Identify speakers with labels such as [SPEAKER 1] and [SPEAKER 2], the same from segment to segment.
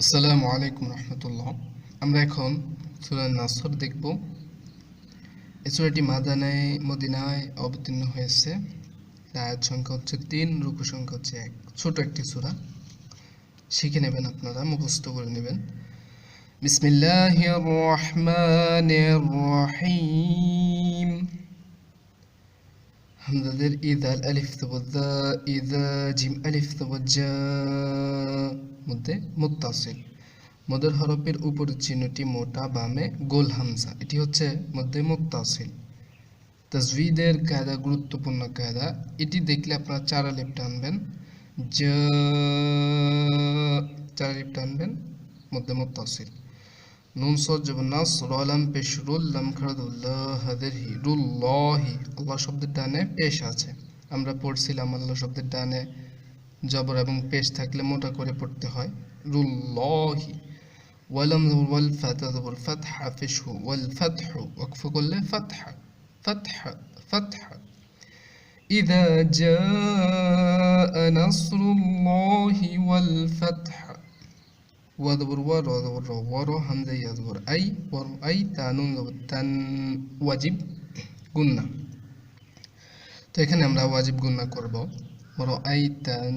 [SPEAKER 1] আসসালামু আলাইকুম রহমতুল্লাহ। আমরা এখন সুরা নাসর দেখব। এই সুরাটি মাদানায়, মদিনায় অবতীর্ণ হয়েছে। আয়াত সংখ্যা হচ্ছে তিন, রুকু সংখ্যা হচ্ছে এক। ছোট একটি সুরা। শিখে নেবেন আপনারা, মুখস্থ করে নেবেন। বিসমিল্লাহির রহমানির রহিম। হামজাদের ইদাল আলিফ তবদ্দা ইদা জিম আলিফ তবজ্জা। মধ্যে মুত্তাসিল। মদের হরফের উপরের চিহ্নটি মোটা বামে গোল হামজা। এটি হচ্ছে মধ্যে মুত্তাসিল। তাজভিদের কায়দা, গুরুত্বপূর্ণ কায়দা, এটি দেখলে আপনারা চার আলিফ টানবেন। জ, চার আলিফ টানবেন, মধ্যে মুত্তাসিল। নুন সদ জবর নাস রলাম পেশ রুল্লাম খারদুল্লাহ হাদের হি রুল্লাহি। আল্লাহ শব্দের ডানে পেশ আছে। আমরা পড়ছিলাম আল্লাহ শব্দের ডানে জবর এবং পেশ থাকলে মোটা করে পড়তে হয় রুল্লাহি ওয়ালাম জবর ওয়াল ফাতা জবর ফাতহা ফিশহু ওয়াল ফাতহু ওয়াকফ করলে ফাতহা ফাতহা ফাতহা إذا جاء نصر الله والفتح وذبر ور وذبر ور همزة يذبر أي ور أي তানুন তান ওয়াজিব গুন্না তো এখানে আমরা ওয়াজিব গুন্না করব বড় আই তান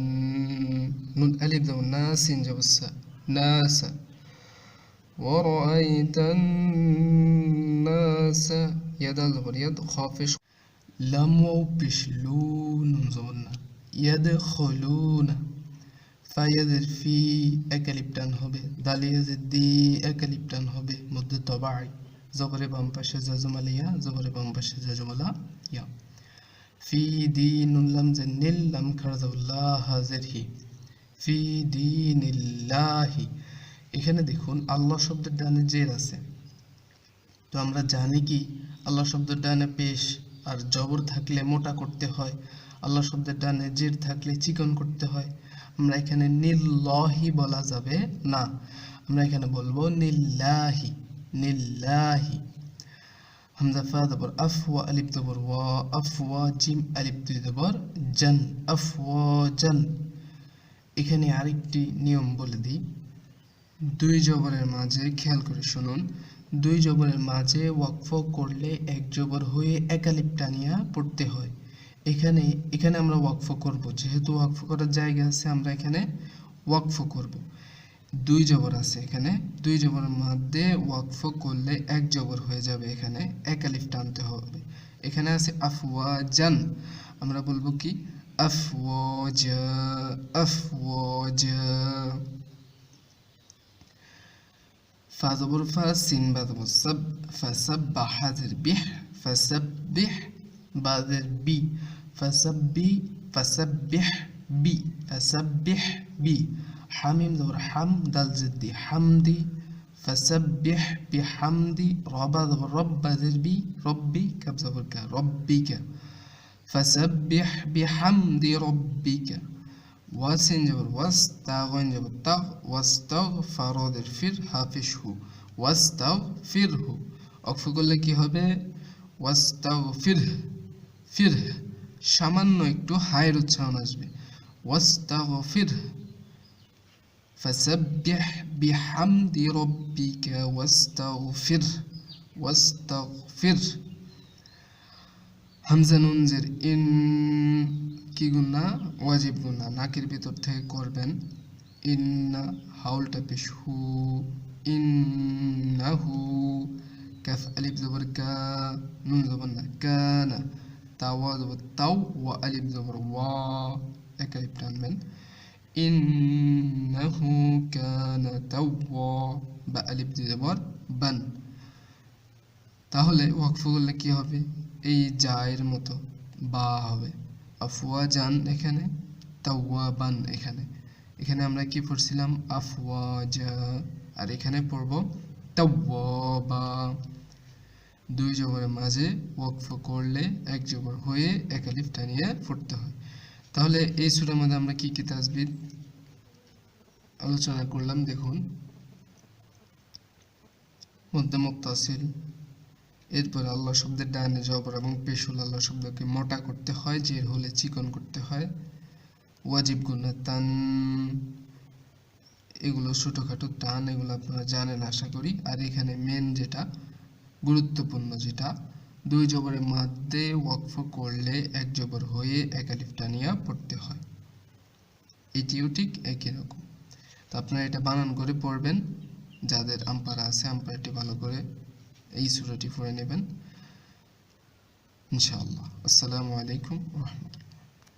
[SPEAKER 1] নুন আলিফ দাও নাসিন জবসা নাসা ورأيت الناس يد الزبر يد خافش لم وبشلون زبرنا يدخلون ফায়াদের ফি একালিপটান হবে দালিয়াজের দি একালিপটান হবে মধ্যে তবাই জবরে বাম পাশে জাজমালিয়া জবরে বাম পাশে জাজমালা ইয়া ফি দিনুল্লাম যে নিল্লাম খারজাউল্লাহ ফি দিনিল্লাহি। এখানে দেখুন, আল্লাহ শব্দের ডানে জের আছে। তো আমরা জানি কি, আল্লাহ শব্দের ডানে পেশ আর জবর থাকলে মোটা করতে হয়, আল্লাহ শব্দের ডানে জের থাকলে চিকন করতে হয়। আমরা এখানে নিল্লাহি বলা যাবে না। আমরা এখানে বলব নিল্লাহি নিল্লাহি। হামজা ফা দবর আফ ওয়া আলিফ দবর ওয়া আফ ওয়া জিম আলিফ দুই দবর জান আফ ওয়া জান এখানে আরেকটি নিয়ম বলে দিই। দুই জবরের মাঝে খেয়াল করে শুনুন। দুই জবরের মাঝে ওয়াকফ করলে এক জবর হয়ে একালিপ টানিয়া পড়তে হয়। এখানে এখানে আমরা ওয়াকফ করব। যেহেতু ওয়াকফ করার জায়গা আছে, আমরা এখানে ওয়াকফ করব। দুই জবর আছে এখানে। দুই জবরের মধ্যে ওয়াকফ করলে এক জবর হয়ে যাবে এখানে। এক আলিফ টানতে হবে। এখানে আছে আফওয়াজান। আমরা বলব কি? আফওয়াজ আফওয়াজ। ফা জবর, ফা সিন, বা জবর সাব ফাসাব্বাহ হাজির বিহ ফাসাব্বিহ বাদের বি ফাসাব্বি ফাসাব্বিহ বি ফাসাব্বিহ বি। হামিম জবর হাম, দাল জিদ্দি হামদি, ফাসাব্বিহ বিহামদি, রবা জবর রব্বা জিরবি, রব্বি কাব জবর কা, রব্বিকা, ফাসাব্বিহ বিহামদি রব্বিকা, ওয়াসিন জবর ওয়াস তাগন জবর, তাগ, ওয়াস্তাগফির ফির হাফিজহু, ওয়াস্তাগফিরহু। অক্ষ করলে কি হবে? ওয়াস্তাগফির ফির ফির সামান্য একটু হায়ের উচ্চারণ আসবে। ওয়াস্তাগফির فسبح بحمد ربك واستغفر واستغفر হামজা নুনজের ইন কি গুন্না ওয়াজিব গুন্না নাকের ভিতর থেকে করবেন ইন্না হাউলটা পেশ হু ইন্নাহু কাফ আলিফ জবর কা নুন জবর না কানা তাওয়া জবর তাও ওয়া আলিফ জবর ওয়া এক আলিফ টানবেন ইন্নাহু কানা তাওয়া বা আলিফ দিয়ে বান তাহলে ওয়াকফ করলে কি হবে? এই জায়ের মতো বা হবে। আফওয়া জান এখানে, তাওয়া বান এখানে। এখানে আমরা কি পড়ছিলাম? আফওয়াজা আর এখানে পড়ব তাওয়া বা। দুই জবরের মাঝে ওয়াকফ করলে এক জবর হয়ে এক আলিফ টানিয়ে পড়তে হয়। তাহলে এই সুরের মধ্যে আমরা কি কি তাজবিদ আলোচনা করলাম, দেখুন। মধ্যে মুক্তাসিল, এরপর আল্লাহ শব্দের ডানে জবর এবং পেশুল আল্লাহ শব্দকে মোটা করতে হয়, জের হলে চিকন করতে হয়। ওয়াজিব গুণা তান, এগুলো ছোটোখাটো টান, এগুলো আপনারা জানেন আশা করি। আর এখানে মেন যেটা, গুরুত্বপূর্ণ যেটা, দুই জবরের মধ্যে ওয়াকফ করলে এক জবর হয়ে এক আলিফ টানিয়া পড়তে হয়। এটিও ঠিক একই রকম। তো আপনারা এটা বানান করে পড়বেন। যাদের আম্পারা আছে, আম্পায়ারটি ভালো করে এই সুরাটি পড়ে নেবেন। ইনশাআল্লাহ। আসসালামু আলাইকুম রহমতুল্লাহ।